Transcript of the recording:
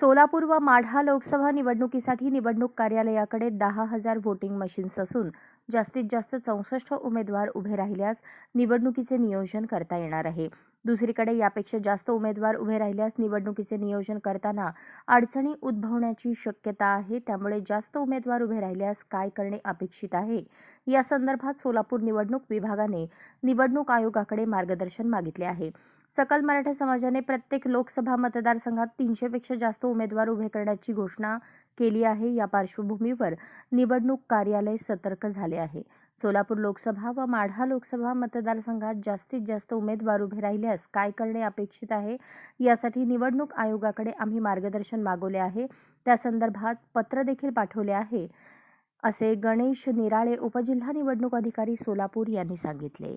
सोलापूर व माढा लोकसभा निवडणुकीसाठी निवडणूक कार्यालयाकडे दहा हजार वोटिंग मशीन्स असून जास्तीत जास्त चौसष्ट उमेदवार उभे राहिल्यास निवडणुकीचे नियोजन करता येणार आहे. दुसरीकडे यापेक्षा जास्त उमेदवार उभे राहिल्यास निवडणुकीचे नियोजन करताना अडचणी उद्भवण्याची शक्यता आहे. त्यामुळे जास्त उमेदवार उभे राहिल्यास काय करणे अपेक्षित आहे? या संदर्भात सोलापूर निवडणूक विभागाने निवडणूक आयोगाकडे मार्गदर्शन मागितले आहे. सकल मराठा समाजाने प्रत्येक लोकसभा मतदारसंघात तीनशेपेक्षा जास्त उमेदवार उभे करण्याची घोषणा केली आहे. या पार्श्वभूमीवर निवडणूक कार्यालय सतर्क झाले आहे. सोलापूर लोकसभा व माढा लोकसभा मतदारसंघात जास्तीत जास्त उमेदवार उभे राहिल्यास काय करणे अपेक्षित आहे? यासाठी निवडणूक आयोगाकडे आम्ही मार्गदर्शन मागवले आहे. त्या संदर्भात पत्र देखील पाठवले आहे असे गणेश निराळे उपजिल्हा निवडणूक अधिकारी सोलापूर यांनी सांगितले.